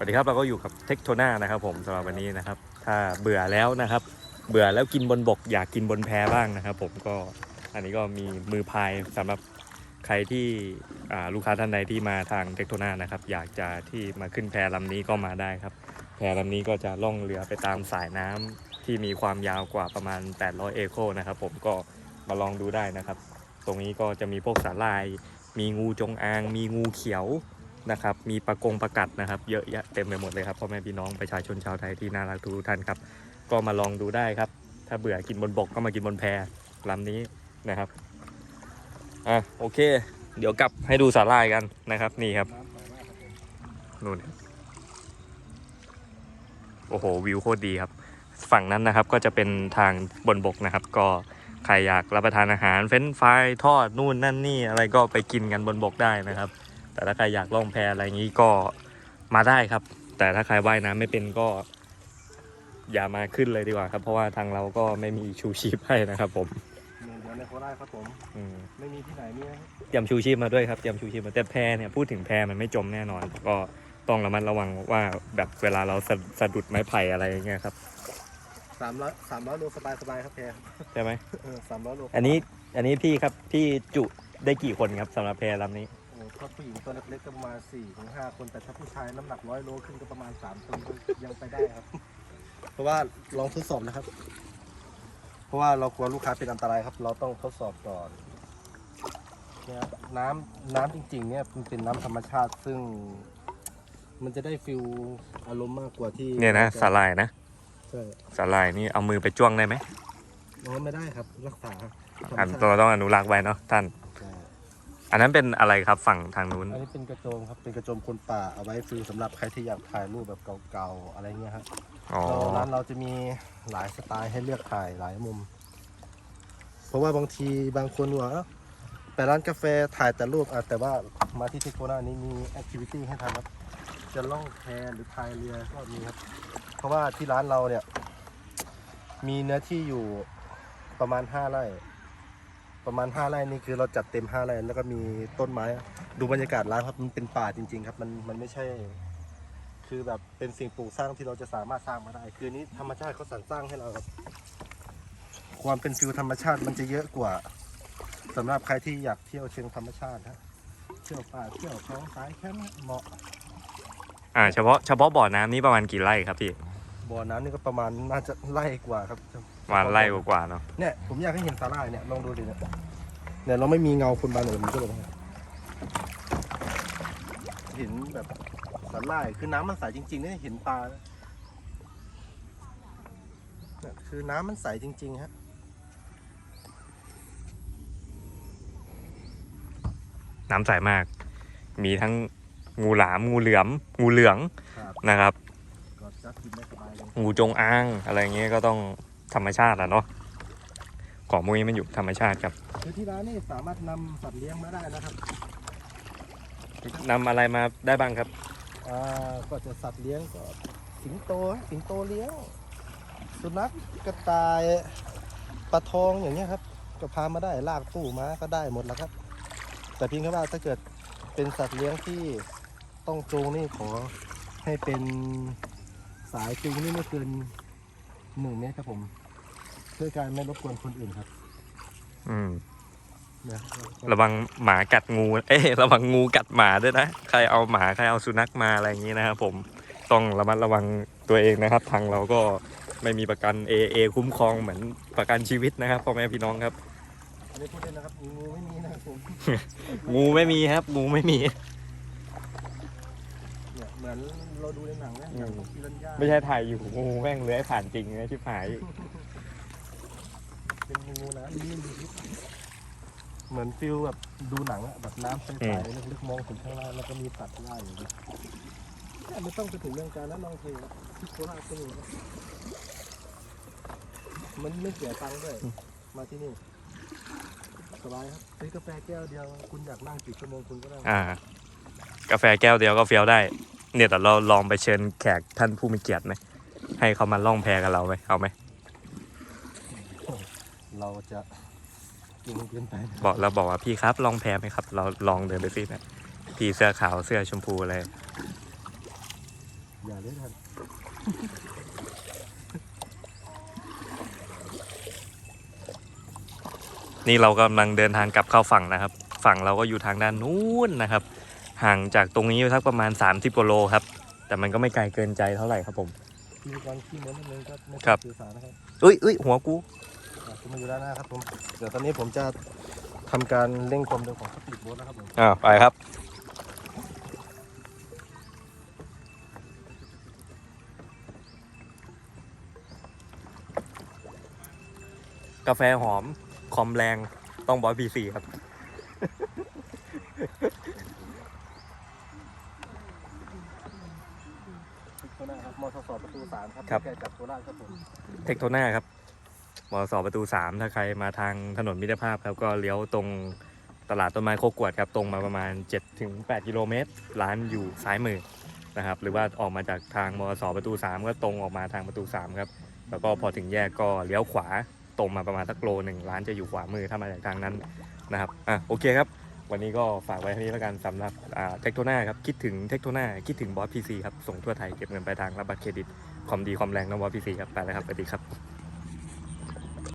สวัสดีครับเราก็อยู่กับเทคโทนานะครับผมสำหรับวันนี้นะครับ ถ้าเบื่อแล้วนะครับ เบื่อแล้วกินบนบก อยากกินบนแพบ้างนะครับ ผมก็อันนี้ก็มีมือพายสำหรับใครที่ลูกค้าท่านใดที่มาทางเทคโทนานะครับ อยากจะที่มาขึ้นแพลำนี้ก็มาได้ครับ แพลำนี้ก็จะล่องเรือไปตามสายน้ำที่มีความยาวกว่าประมาณ 800 เอโคนะครับ ผมก็มาลองดูได้นะครับ ตรงนี้ก็จะมีพวกสาลาย มีงูจงอาง มีงูเขียว นะครับ มีปลากงประกัดนะครับ เยอะแยะเต็มไปหมดเลยครับพ่อแม่พี่น้องประชาชนชาวไทยที่น่ารักทุกท่านครับ ก็มาลองดูได้ครับ ถ้าเบื่อกินบนบกก็มากินบนแพลำนี้นะครับอะโอเค เดี๋ยวกลับให้ดูสาลายกันนะครับ นี่ครับนู่นโอ้โหวิวโคตรดีครับ ฝั่งนั้นนะครับก็จะเป็นทางบนบกนะครับ ก็ใครอยากรับประทานอาหารเฟรนช์ฟรายทอดนู่นนั่นนี่อะไรก็ไปกินกันบนบกได้นะครับ แต่ถ้าใครอยากล่องแพอะไรอย่างนี้ก็มาได้ครับ แต่ถ้าใครว่ายน้ำไม่เป็นก็ อย่ามาขึ้นเลยดีกว่าครับ เพราะว่าทางเราก็ไม่มีชูชีพให้นะครับ ผมเดี๋ยวในโคราชครับผม อืมไม่มีที่ไหนมีนะเตรียมชูชีพมาด้วยครับเตรียมชูชีพมาแต่แพเนี่ยพูดถึงแพมันไม่จมแน่นอน ก็ต้องระมัดระวังว่าแบบเวลาเราสะสะดุดไม้ไผ่อะไรอย่างเงี้ยครับสามร้อยสามร้อยโลสบายสบายครับแพรใช่ไหม สามร้อยโลอันนี้อันนี้พี่ครับพี่จุได้กี่คนครับสำหรับแพลำนี้โอ้ ถ้าผู้หญิงตัวเล็กๆก็ประมาณสี่ถึงห้าคน แต่ถ้าผู้ชายน้ำหนักร้อยโลขึ้นก็ประมาณสามคนก็ยังไปได้ครับ เพราะว่าลองทดสอบนะครับ เพราะว่าเรากลัวลูกค้าเป็นอันตรายครับ เราต้องทดสอบก่อนเนี่ยครับน้ำน้ำจริงๆเนี่ยมันเป็นน้ำธรรมชาติซึ่ง มันจะได้ฟิลอารมณ์มากกว่าที่เนี่ยนะสาลายนะใช่สาลายนี่เอามือไปจ้วงได้ไหมอ๋อไม่ได้ครับรักษาครับธรรมอันชาติ เราต้องอนุรักษ์ไว้เนาะท่านใช่ อันนั้นเป็นอะไรครับฝั่งทางนู้น อันนี้เป็นกระโจมครับ เป็นกระโจมคนป่าเอาไว้ฟิลสำหรับใครที่อยากถ่ายรูปแบบเก่าๆอะไรเงี้ยครับอ๋อเราร้านเราจะมีหลายสไตล์ให้เลือกถ่ายหลายมุม เพราะว่าบางทีบางคนว่าเอ้าไปร้านกาแฟถ่ายแต่รูปอะแต่ว่ามาที่เทคโคนานี้มีแอคทิวิตี้ให้ทำครับ จะล่องแพหรือพายเรือก็มีครับ เพราะว่าที่ร้านเราเนี่ย มีเนื้อที่อยู่ประมาณห้าไร่ ประมาณห้าไร่นี่คือเราจัดเต็มห้าไร่แล้วก็มีต้นไม้ ดูบรรยากาศร้านครับมันเป็นป่าจริง ๆ ครับ มันมันไม่ใช่ คือแบบเป็นสิ่งปลูกสร้างที่เราจะสามารถสร้างมาได้ คือนี้ธรรมชาติเขาสรรสร้างให้เราครับ ความเป็นฟิลธรรมชาติมันจะเยอะกว่าสำหรับใครที่อยากเที่ยวเชิงธรรมชาติฮะเที่ยวป่าเที่ยวเขาสายแคมป์เหมาะอ่าเฉพาะเฉพาะบ่อน้ำนี่ประมาณกี่ไร่ครับพี่บ่อน้ำนี่ก็ประมาณน่าจะไล่กว่าครับประ มาณไร่กว่าๆเนาะเนี่ยผมอยากให้เห็นสาหร่ายเนี่ยลองดูดิเนี่ยเนี่ยเราไม่มีเงาคนบานเลยมันก็เลยเห็นแบบสาหร่ายคือน้ำมันใสจริงๆเนี่ยเห็นปลาเนี่ยคือน้ำมันใสจริง ๆ ฮะ น้ำใสมาก มีทั้งงูหลาม งูเหลือม งูเหลืองครับนะครับก็จะกินได้สบายเลยงูจงอางอะไรเงี้ยก็ต้อง ธรรมชาติแหละเนาะของพวกนี้มันอยู่ธรรมชาติครับคือที่ร้านนี่สามารถนำสัตว์เลี้ยงมาได้นะครับนำอะไรมาได้บ้างครับ อ่าก็จะสัตว์เลี้ยงก็สิงโตสิงโตเลี้ยง สุนัขกระต่ายปลาทองอย่างเงี้ยครับก็พามาได้ลากตู้มาก็ได้หมดแล้วครับ แต่เพียงแค่ว่าถ้าเกิดเป็นสัตว์เลี้ยงที่ต้องจูงนี่ขอให้เป็นสายจูงนี่ไม่เกิน หนึ่งเมตรครับผมเพื่อการไม่รบกวนคนอื่นครับอืม นะระวังหมากัดงู เอ้ยระวังงูกัดหมาด้วยนะ ใครเอาหมาใครเอาสุนัขมาอะไรอย่างนี้นะครับผม ต้องระมัดระวังตัวเองนะครับ ทางเราก็ไม่มีประกัน AA คุ้มครองเหมือนประกันชีวิตนะครับพ่อแม่พี่น้องครับอันนี้พูดเล่นนะครับงูไม่มีนะครับผม งูไม่มีครับ งูไม่มีเนี่ยเห มือนเราดูในหนังนะหนังของพิรันย่าไม่ใช่ถ่ายอยู่งูแม่งเลื้อยผ่านจริงนะชิบหาย เป็นงูนะนี่ดูดิเหมือนฟิลแบบดูหนังอะแบบน้ำใสๆลึกๆมองถึงข้างล่างแล้วก็มีสัตว์ว่ายอยู่ดิเนี่ยไม่ต้องไปถึงเรื่องการนั้นลองเทนะที่โคราชก็มีนะมันไม่เสียตังค์ด้วย มาที่นี่สบายครับซื้อกาแฟแก้วเดียว คุณอยากนั่งกี่ชั่วโมงคุณก็ได้อ่า กาแฟแก้วเดียวก็เฟี้ยวได้ เนี่ยแต่เราลองไปเชิญแขกท่านผู้มีเกียรติไหมให้เขามาล่องแพกับเราไหมเอาไหมเราจะกินเกินไปนะบอกเราบอกว่าพี่ครับล่องแพไหมครับ เราลองเดินไปสินะพี่เสื้อขาวเสื้อชมพูอะไรอย่าเลยท่านนี่เรากำลังเดินทางกลับเข้าฝั่งนะครับ ฝั่งเราก็อยู่ทางด้านนู้นนะครับ ห่างจากตรงนี้สักประมาณ 30กิโลครับ แต่มันก็ไม่ไกลเกินใจเท่าไหร่ครับผม มีการขี้เหมือนนิดนึงครับไม่ครับสื่อสารนะครับเอ้ยเอ้ยหัวกูอะผมมาอยู่ด้านหน้าครับผมเดี๋ยวตอนนี้ผมจะทำการเร่งความเร็วของสปีดโบ๊ทนะครับผมอ่าไปครับ กาแฟหอมคอมแรงต้องบอยพีซีครับ โคราชครับมอสสประตูสามครับครับใกล้จากโคราชครับผมเทคโทนาครับมอสอประตู 3 ถ้าใครมาทางถนนมิตรภาพครับ ก็เลี้ยวตรงตลาดต้นไม้โคกวดครับ ตรงมาประมาณ 7-8 กิโลเมตร ร้านอยู่ซ้ายมือนะครับ หรือว่าออกมาจากทางมอสอประตู 3 ก็ตรงออกมาทางประตู 3 ครับ แล้วก็พอถึงแยกก็เลี้ยวขวาตรงมาประมาณสักโลหนึ่งร้านจะอยู่ขวามือถ้ามาจากทางนั้นนะครับ อะโอเคครับ วันนี้ก็ฝากไว้เท่านี้แล้วกันสำหรับเทคโทนาครับ คิดถึงเทคโทนาคิดถึงบอสพีซีครับ ส่งทั่วไทยเก็บเงินปลายทางรับบัตรเครดิต ความดีความแรงน้องบอสพีซีครับ ไปแล้วครับ สวัสดีครับ